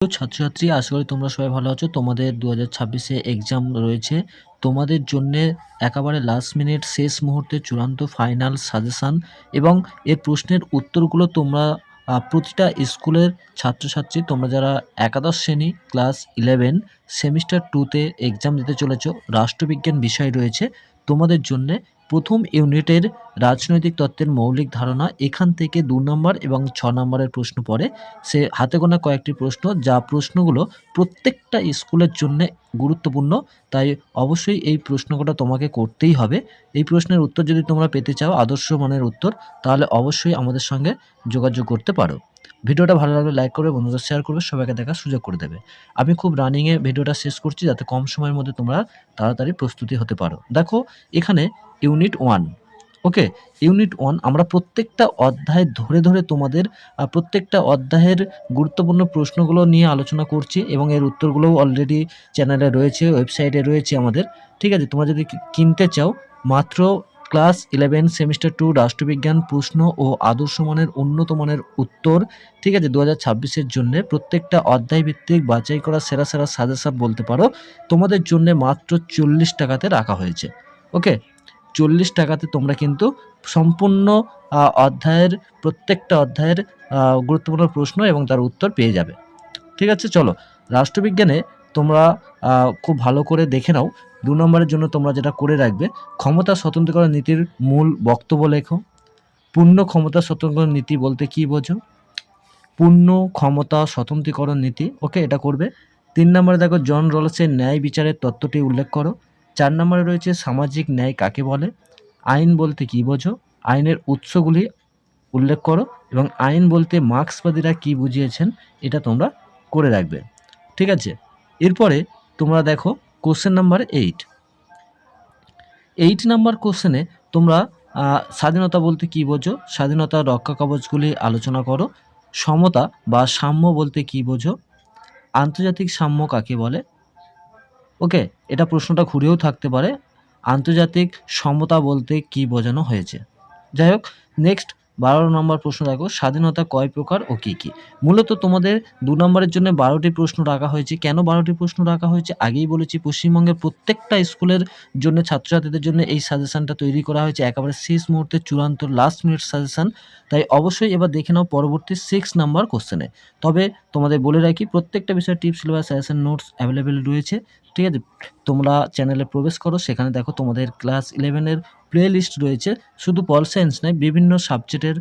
ছাত্রছাত্রী, আশা করি তোমরা সবাই ভালো আছো। তোমাদের দু হাজার ছাব্বিশে এক্সাম রয়েছে। তোমাদের জন্যে একেবারে লাস্ট মিনিট শেষ মুহূর্তে চূড়ান্ত ফাইনাল সাজেশান এবং এর প্রশ্নের উত্তরগুলো তোমরা প্রতিটা স্কুলের ছাত্রছাত্রী, তোমরা যারা একাদশ শ্রেণি ক্লাস ইলেভেন সেমিস্টার টুতে এক্সাম দিতে চলেছো, রাষ্ট্রবিজ্ঞান বিষয় রয়েছে তোমাদের জন্যে প্রথম ইউনিটের রাজনৈতিক তত্ত্বের মৌলিক ধারণা এখান থেকে দু নম্বর এবং ছ নম্বরের প্রশ্ন পড়ে। সে হাতে গোনা কয়েকটি প্রশ্ন, যা প্রশ্নগুলো প্রত্যেকটা স্কুলের জন্য গুরুত্বপূর্ণ, তাই অবশ্যই এই প্রশ্নগুলো তোমাকে করতেই হবে। এই প্রশ্নের উত্তর যদি তোমরা পেতে চাও, আদর্শ মানের উত্তর, তাহলে অবশ্যই আমাদের সঙ্গে যোগাযোগ করতে পারো। ভিডিওটা ভালো লাগলে লাইক করবে, বন্ধুদের শেয়ার করবে, সবাইকে দেখার সুযোগ করে দেবে। আমি খুব রানিংয়ে ভিডিওটা শেষ করছি যাতে কম সময়ের মধ্যে তোমরা তাড়াতাড়ি প্রস্তুতি হতে পারো। দেখো, এখানে unit one okay unit one আমরা প্রত্যেকটা অধ্যায় ধরে ধরে তোমাদের প্রত্যেকটা অধ্যায়ের গুরুত্বপূর্ণ প্রশ্নগুলো নিয়ে আলোচনা করছি এবং এর উত্তরগুলোও অলরেডি চ্যানেলে রয়েছে ওয়েবসাইটে রয়েছে আমাদের। ঠিক আছে, তোমরা যদি কিনতে চাও, মাত্র ক্লাস ইলেভেন, সেমিস্টার টু, রাষ্ট্রবিজ্ঞান, প্রশ্ন ও আদর্শ মানের উন্নত মানের উত্তর। ঠিক আছে দু হাজার ছাব্বিশের জন্য প্রত্যেকটা অধ্যায় ভিত্তিক বাছাই করা সেরা সেরা সাজেশন বলতে পারো। তোমাদের জন্য মাত্র চল্লিশ টাকাতে রাখা হয়েছে। ওকে? চল্লিশ টাকাতে তোমরা কিন্তু সম্পূর্ণ অধ্যায়ের, প্রত্যেকটা অধ্যায়ের গুরুত্বপূর্ণ প্রশ্ন এবং তার উত্তর পেয়ে যাবে। ঠিক আছে, চলো। রাষ্ট্রবিজ্ঞানে তোমরা খুব ভালো করে দেখে নাও। দু নম্বরের জন্য তোমরা যেটা করে রাখবে, ক্ষমতা স্বতন্ত্রকরণ নীতির মূল বক্তব্য লেখো। পূর্ণ ক্ষমতা স্বতন্ত্রকরণ নীতি বলতে কি বোঝো? পূর্ণ ক্ষমতা স্বতন্ত্রীকরণ নীতি ওকে এটা করবে। তিন নম্বরে দেখো, জন রলসের ন্যায় বিচারের তত্ত্বটি উল্লেখ করো। চার নম্বরে রয়েছে, সামাজিক ন্যায় কাকে বলে? আইন বলতে কি বোঝো? আইনের উৎসগুলি উল্লেখ করো এবং আইন বলতে মার্ক্সবাদীরা কি বুঝিয়েছেন, এটা তোমরা করে রাখবে। ঠিক আছে? এরপরে তোমরা দেখো question number eight eight number কোশ্চেনে তোমরা স্বাধীনতা বলতে কি বোঝো? স্বাধীনতা রক্ষা কবচগুলি আলোচনা করো। সমতা বা সাম্য বলতে কি বোঝো? আন্তর্জাতিক সাম্য কাকে বলে? ওকে এটা প্রশ্নটা ঘুরেও থাকতে পারে। আন্তর্জাতিক সমতা বলতে কি বোঝানো হয়েছে? যাই হোক নেক্সট বারো নম্বর প্রশ্ন দেখো, স্বাধীনতা কয় প্রকার ও কী কী? মূলত তোমাদের দু নম্বরের জন্য বারোটি প্রশ্ন রাখা হয়েছে। কেন বারোটি প্রশ্ন রাখা হয়েছে? আগেই বলেছি, পশ্চিমবঙ্গের প্রত্যেকটা স্কুলের জন্য ছাত্রছাত্রীদের জন্য এই সাজেশানটা তৈরি করা হয়েছে। একেবারে শেষ মুহূর্তে চূড়ান্ত লাস্ট মিনিট সাজেশান তাই অবশ্যই এবার দেখে নাও পরবর্তী সিক্স নাম্বার কোশ্চেনে তবে তোমাদের বলে রাখি, প্রত্যেকটা বিষয়ে tips syllabus suggestion notes available রয়েছে। ঠিক আছে? তোমরা চ্যানেলে প্রবেশ করো, সেখানে দেখো তোমাদের ক্লাস ইলেভেনের প্লে লিস্ট রয়েছে। শুধু পল সায়েন্স নয়, বিভিন্ন সাবজেক্টের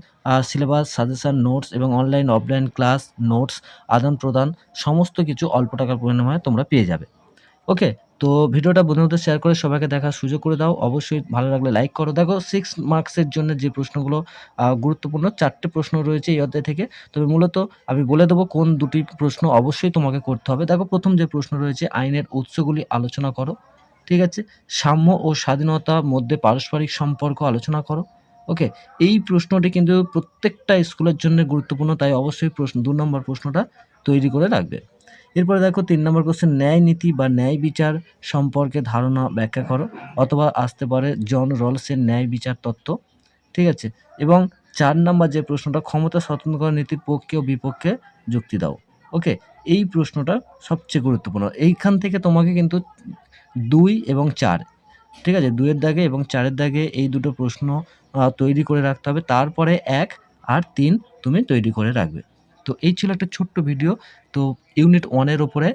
সিলেবাস সাজেশান নোটস এবং অনলাইন অফলাইন ক্লাস নোটস আদান প্রদান সমস্ত কিছু অল্প টাকার পরিমাণে তোমরা পেয়ে যাবে। ওকে তো ভিডিওটা বন্ধুদের শেয়ার করে সবাইকে দেখার সুযোগ করে দাও। অবশ্যই ভালো লাগলে লাইক করো। দেখো সিক্স মার্কসের জন্য যে প্রশ্নগুলো গুরুত্বপূর্ণ, চারটে প্রশ্ন রয়েছে এই অধ্যায় থেকে। তবে মূলত আমি বলে দেবো কোন দুটি প্রশ্ন অবশ্যই তোমাকে করতে হবে। দেখো, প্রথম যে প্রশ্ন রয়েছে, আইনের উৎসগুলি আলোচনা করো। ঠিক আছে? সাম্য ও স্বাধীনতা মধ্যে পারস্পরিক সম্পর্ক আলোচনা করো। ওকে? এই প্রশ্নটি কিন্তু প্রত্যেকটা স্কুলের জন্য গুরুত্বপূর্ণ, তাই অবশ্যই প্রশ্ন, দু নম্বর প্রশ্নটা তৈরি করে রাখবে। এরপরে দেখো তিন নম্বর কোশ্চেন ন্যায় নীতি বা ন্যায় বিচার সম্পর্কে ধারণা ব্যাখ্যা করো, অথবা আসতে পারে জন রলসের ন্যায় বিচার তত্ত্ব, ঠিক আছে? এবং চার নম্বর যে প্রশ্নটা, ক্ষমতা স্বতন্ত্র নীতির পক্ষে ও বিপক্ষে যুক্তি দাও ওকে এই প্রশ্নটা সবচেয়ে গুরুত্বপূর্ণ। এইখান থেকে তোমাকে কিন্তু দুই এবং চার, ঠিক আছে? দুইয়ের দাগে এবং চারের দাগে এই দুটো প্রশ্ন তৈরি করে রাখতে হবে। তারপরে এক আর তিন তুমি তৈরি করে রাখবে। তো এই ছিল একটা ছোট্ট ভিডিও তো ইউনিট ওয়ানের ওপরে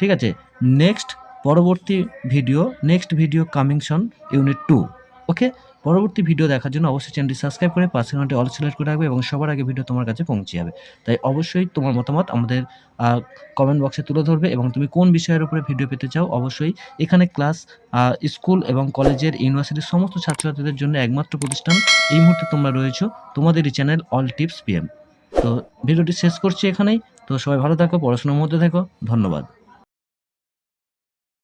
ঠিক আছে? নেক্সট পরবর্তী video next video coming soon unit two okay পরবর্তী ভিডিও দেখার জন্য অবশ্যই চ্যানেলটি সাবস্ক্রাইব করে পাশে ঘন্টে অল সিলেক্ট করে রাখবে এবং সবার আগে ভিডিও তোমার কাছে পৌঁছে যাবে। তাই অবশ্যই তোমার মতামত আমাদের কমেন্ট বক্সে তুলে ধরবে এবং তুমি কোন বিষয়ের উপরে ভিডিও পেতে চাও অবশ্যই এখানে ক্লাস স্কুল এবং কলেজের ইউনিভার্সিটির সমস্ত ছাত্রছাত্রীদের জন্য একমাত্র প্রতিষ্ঠান এই মুহূর্তে তোমরা রয়েছো তোমাদেরই চ্যানেল অল টিপস পিএম তো ভিডিওটি শেষ করছি এখানেই। তো সবাই ভালো থাকো পড়াশোনার মধ্যে থাকো। ধন্যবাদ।